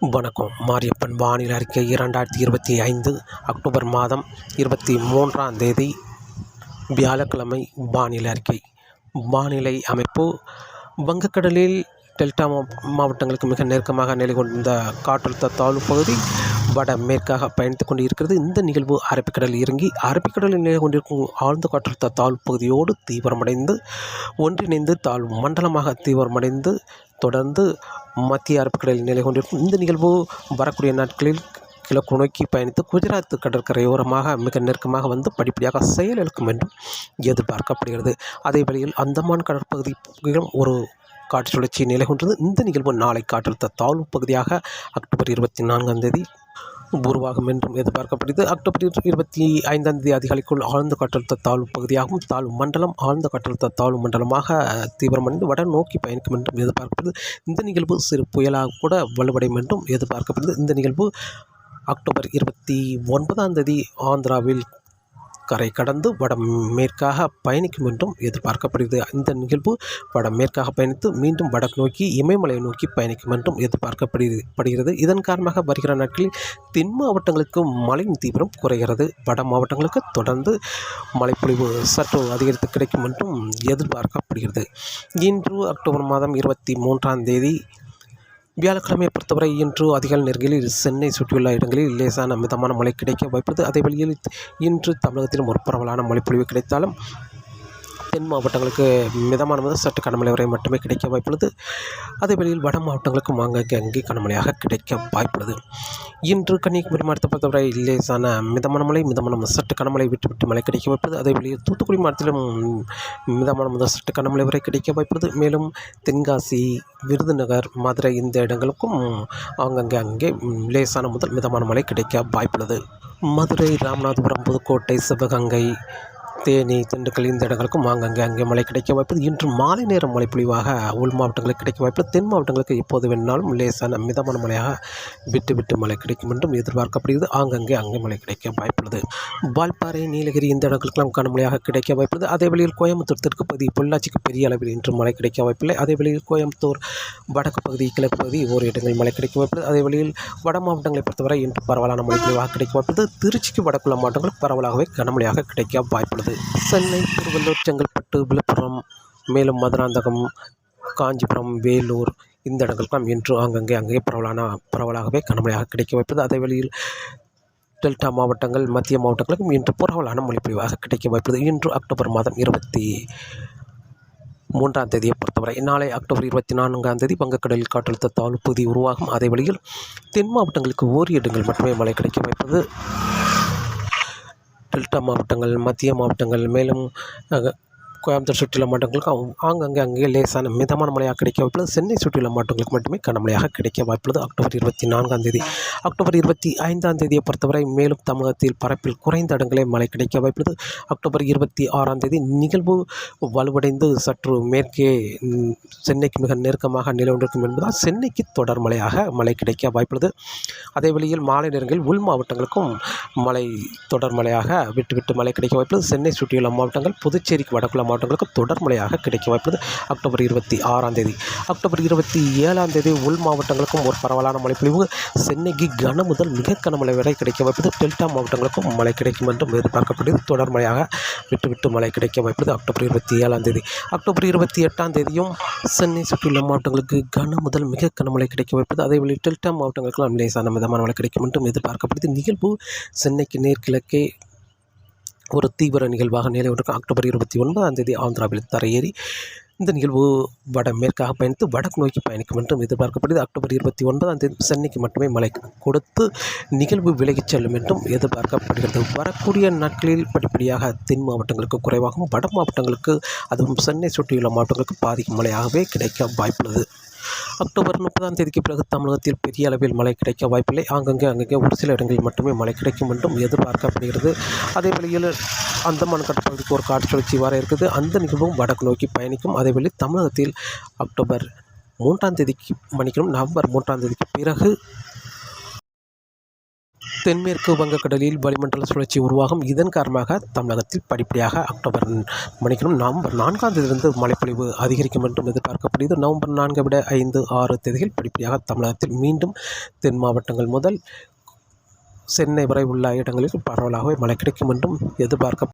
வணக்கம். மாரியப்பன் வானிலை அறிக்கை இரண்டாயிரத்தி இருபத்தி ஐந்து அக்டோபர் மாதம் இருபத்தி மூன்றாம் தேதி வியாழக்கிழமை வானிலை அறிக்கை. வானிலை அமைப்பு வங்கக்கடலில் டெல்டா மா- மாவட்டங்களுக்கு மிக நெருக்கமாக நிலை கொண்ட காற்றழுத்த தாழ்வு பகுதி வட மேற்காக பயணித்துக் கொண்டு இருக்கிறது இந்த நிகழ்வு அரபிக்கடல் இறங்கி அரபிக்கடலில் நிலை கொண்டிருக்கும் ஆழ்ந்த காற்றழுத்த தாழ்வு பகுதியோடு தீவிரமடைந்து ஒன்றிணைந்து தாழ்வு மண்டலமாக தீவிரமடைந்து தொடர்ந்து மத்திய அரபிக்கடலில் நிலை கொண்டிருக்கும் இந்த நிகழ்வு வரக்கூடிய நாட்களில் கிழக்கு நோக்கி பயணித்து குஜராத் கடற்கரையோரமாக மிக நெருக்கமாக வந்து படிப்படியாக செயலிழக்கும் என்றும் எதிர்பார்க்கப்படுகிறது. அதே வழியில் அந்தமான் கடற்பகுதியிலும் ஒரு காற்று சுழற்சி நிலை கொண்டது இந்த நிகழ்வு நாளை காற்றழுத்த தாழ்வு பகுதியாக அக்டோபர் இருபத்தி நான்காம் தேதி உருவாகும் என்றும் எதிர்பார்க்கப்படுகிறது. அக்டோபர் இரு- இருபத்தி ஐந்தாம் தேதி அதிகாலைக்குள் ஆழ்ந்த காற்றழுத்த தாழ்வு பகுதியாகவும் தாழ்வு மண்டலம் ஆழ்ந்த காற்றழுத்த தாழ்வு மண்டலமாக தீவிரமடைந்து வட நோக்கி பயணிக்கும் என்றும் எதிர்பார்க்கப்படுது இந்த நிகழ்வு சிறு புயலாக கூட வலுவடையும் என்றும் எதிர்பார்க்கப்படுது இந்த நிகழ்வு அக்டோபர் இருபத்தி ஒன்பதாம் தேதி ஆந்திராவில் கரை கடந்து வட மேற்காக பயணிக்கும் என்றும் எதிர்பார்க்கப்படுகிறது. இந்த நிகழ்வு வட மேற்காக பயணித்து மீண்டும் வடக்கு நோக்கி இமயமலையை நோக்கி பயணிக்கும் என்றும் எதிர்பார்க்கப்படுகிறது படுகிறது. இதன் காரணமாக வருகிற நாட்களில் தென் மாவட்டங்களுக்கு மழையின் தீவிரம் குறைகிறது. வட மாவட்டங்களுக்கு தொடர்ந்து மழைப்பொழிவு சற்று அதிகரித்து கிடைக்கும் என்றும் எதிர்பார்க்கப்படுகிறது. இன்று அக்டோபர் மாதம் இருபத்தி மூன்றாம் தேதி வியாழக்கிழமையை பொறுத்தவரை இன்று அதிகாலை நேரங்களில் சென்னை சுற்றியுள்ள இடங்களில் லேசான மிதமான மழை கிடைக்க வாய்ப்பது அதே வழியில் இன்று தமிழகத்திலும் ஒரு பரவலான மழைப்பொழிவு கிடைத்தாலும் தென் மாவட்டங்களுக்கு மிதமான முதல் சற்று கனமழை வரை மட்டுமே கிடைக்க வாய்ப்புள்ளது. அதே வழியில் வட மாவட்டங்களுக்கும் ஆங்காங்கே அங்கே கனமழையாக கிடைக்க வாய்ப்புள்ளது. இன்று கன்னியாகுமரி மாவட்டத்தை பொறுத்தவரை லேசான மிதமான மழை மிதமான சற்று கனமழை விட்டு விட்டு மழை கிடைக்க வைப்பது. அதே வேளையில் தூத்துக்குடி மாவட்டத்திலும் மிதமான முதல் சற்று கனமழை வரை கிடைக்க வாய்ப்பது மேலும் தென்காசி விருதுநகர் மதுரை இந்த இடங்களுக்கும் ஆங்கங்கே அங்கே லேசான முதல் மிதமான மழை கிடைக்க வாய்ப்புள்ளது. மதுரை ராமநாதபுரம் புதுக்கோட்டை சிவகங்கை தேனி திண்டுக்கல் இந்த இடங்களுக்கும் ஆங்கங்கே அங்கே மழை கிடைக்க வாய்ப்பு இன்று மாலை நேரம் மழை பொழிவாக உள் மாவட்டங்களுக்கு கிடைக்க வாய்ப்பு தென் மாவட்டங்களுக்கு எப்போது வேணாலும் லேசான மிதமான மழையாக விட்டு விட்டு மழை கிடைக்கும் என்றும் எதிர்பார்க்கப்படுகிறது. ஆங்கங்கே அங்கே மழை கிடைக்க வாய்ப்புள்ளது. வால்பாறை நீலகிரி இந்த இடங்களுக்கெல்லாம் கனமழையாக கிடைக்க வாய்ப்புள்ளது. அதே வழியில் கோயம்புத்தூர் தெற்கு பகுதி பொள்ளாச்சிக்கு பெரிய அளவில் இன்று மழை கிடைக்க வாய்ப்பில்லை. அதே வழியில் கோயம்புத்தூர் வடக்கு பகுதி கிழக்கு பகுதி ஓர் இடங்களில் மழை கிடைக்க வாய்ப்புள்ளது. அதே வழியில் வட மாவட்டங்களை பொறுத்தவரை இன்று பரவலான மழை பொழிவாக கிடைக்க வாய்ப்புள்ளது. திருச்சிக்கு வடக்குள்ள மாவட்டங்கள் பரவலாகவே கனமழையாக கிடைக்க வாய்ப்புள்ளது. சென்னை திருவள்ளூர் செங்கல்பட்டு விழுப்புரம் மேலும் மதுராந்தகம் காஞ்சிபுரம் வேலூர் இந்த இடங்களுக்கெல்லாம் இன்று ஆங்கங்கே அங்கே பரவலான பரவலாகவே கனமழையாக கிடைக்க வைப்பது அதே வழியில் டெல்டா மாவட்டங்கள் மத்திய மாவட்டங்களுக்கும் இன்று பரவலான மொழிப்பொழிவாக கிடைக்க வைப்பது இன்று அக்டோபர் மாதம் இருபத்தி மூன்றாம் தேதியை பொறுத்தவரை நாளை அக்டோபர் இருபத்தி நான்காம் தேதி வங்கக்கடலில் காற்றழுத்த தாழ்வு பகுதி உருவாகும். அதே வழியில் தென் மாவட்டங்களுக்கு ஓரிரு இடங்கள் மட்டுமே மழை கிடைக்க வாய்ப்பது. டெல்டா மாவட்டங்கள் மத்திய மாவட்டங்கள் மேலும் கோயம்புத்தூர் சுற்றியுள்ள மாவட்டங்களுக்கும் ஆங்கங்கே அங்கே லேசான மிதமான மழையாக கிடைக்க வாய்ப்புள்ளது. சென்னை சுற்றியுள்ள மாவட்டங்களுக்கு மட்டுமே கனமழையாக கிடைக்க வாய்ப்புள்ளது. அக்டோபர் இருபத்தி நான்காம் தேதி அக்டோபர் இருபத்தி ஐந்தாம் தேதியை பொறுத்தவரை மேலும் தமிழகத்தில் பரப்பில் குறைந்த இடங்களே மழை கிடைக்க வாய்ப்புள்ளது. அக்டோபர் இருபத்தி ஆறாம் தேதி நிகழ்வு வலுவடைந்து சற்று மேற்கே சென்னைக்கு மிக நெருக்கமாக நிலை என்பதால் சென்னைக்கு தொடர் மழையாக மழை கிடைக்க வாய்ப்புள்ளது. அதே வழியில் மாலை நேரங்களில் உள் மாவட்டங்களுக்கும் மழை தொடர் மழையாக விட்டு விட்டு மழை கிடைக்க வாய்ப்புள்ளது. சென்னை சுற்றியுள்ள மாவட்டங்கள் புதுச்சேரிக்கு வடக்குள்ள மாவட்டங்களுக்கு தொடர் மழையாக கிடைக்க வாய்ப்புள்ளது அக்டோபர் இருபத்தி ஆறாம் தேதி. அக்டோபர் இருபத்தி ஏழாம் தேதி உள் மாவட்டங்களுக்கும் ஒரு பரவலான மழைப்பொழிவு. சென்னைக்கு கன முதல் மிக கனமழை வரை கிடைக்க வாய்ப்பது டெல்டா மாவட்டங்களுக்கும் மழை கிடைக்கும் என்றும் எதிர்பார்க்கப்படுகிறது. தொடர் மழையாக விட்டு விட்டு மழை கிடைக்க வாய்ப்புள்ளது அக்டோபர் இருபத்தி ஏழாம் தேதி. அக்டோபர் இருபத்தி எட்டாம் தேதியும் சென்னை சுற்றியுள்ள மாவட்டங்களுக்கு கன முதல் மிக கனமழை கிடைக்க வாய்ப்பது அதே வழி டெல்டா மாவட்டங்களுக்கெல்லாம் லேசான மிதமான மழை கிடைக்கும் என்றும் எதிர்பார்க்கப்படுது நிகழ்வு சென்னைக்கு நேர்கிழக்கே ஒரு தீவிர நிகழ்வாக நிலை கொண்டிருக்கும் அக்டோபர் இருபத்தி ஒன்பதாம் தேதி ஆந்திராவில் தரையேறி இந்த நிகழ்வு வட மேற்காக பயணித்து வடக்கு நோக்கி பயணிக்கும் என்றும் எதிர்பார்க்கப்படுது அக்டோபர் இருபத்தி ஒன்பதாம் தேதி சென்னைக்கு மட்டுமே மழை கொடுத்து நிகழ்வு விலகிச் செல்லும் என்றும் எதிர்பார்க்கப்படுகிறது. வரக்கூடிய நாட்களில் படிப்படியாக தென் மாவட்டங்களுக்கு குறைவாகவும் வட மாவட்டங்களுக்கு அதுவும் சென்னை சுற்றியுள்ள மாவட்டங்களுக்கு பாதிக்கும் மழையாகவே கிடைக்க வாய்ப்புள்ளது. அக்டோபர் முப்பதாம் தேதிக்கு பிறகு தமிழகத்தில் பெரிய அளவில் மழை கிடைக்க வாய்ப்பில்லை. ஆங்கங்கே அங்கங்கே ஒரு சில இடங்களில் மட்டுமே மழை கிடைக்கும் என்றும் எதிர்பார்க்கப்படுகிறது. அதே வழியில் அந்தமான் கடற்பகுதிக்கு ஒரு காற்று சுழற்சி வர இருக்குது. அந்த நிகழ்வும் வடக்கு நோக்கி பயணிக்கும். அதே வழி தமிழகத்தில் அக்டோபர் மூன்றாம் தேதிக்கு மன்னிக்கணும். நவம்பர் மூன்றாம் தேதிக்கு பிறகு தென்மேற்கு வங்கக்கடலில் வளிமண்டல சுழற்சி உருவாகும். இதன் காரணமாக தமிழகத்தில் படிப்படியாக அக்டோபர் மணிக்கணும் நவம்பர் நான்காம் தேதியிலிருந்து மழைப்பொழிவு அதிகரிக்கும் என்றும் எதிர்பார்க்கப்படுகிறது. நவம்பர் நான்கை விட ஐந்து ஆறு தேதிகள் படிப்படியாக தமிழகத்தில் மீண்டும் தென் மாவட்டங்கள் முதல் சென்னை வரை உள்ள இடங்களில் பரவலாகவே மழை கிடைக்கும் என்றும் எதிர்பார்க்க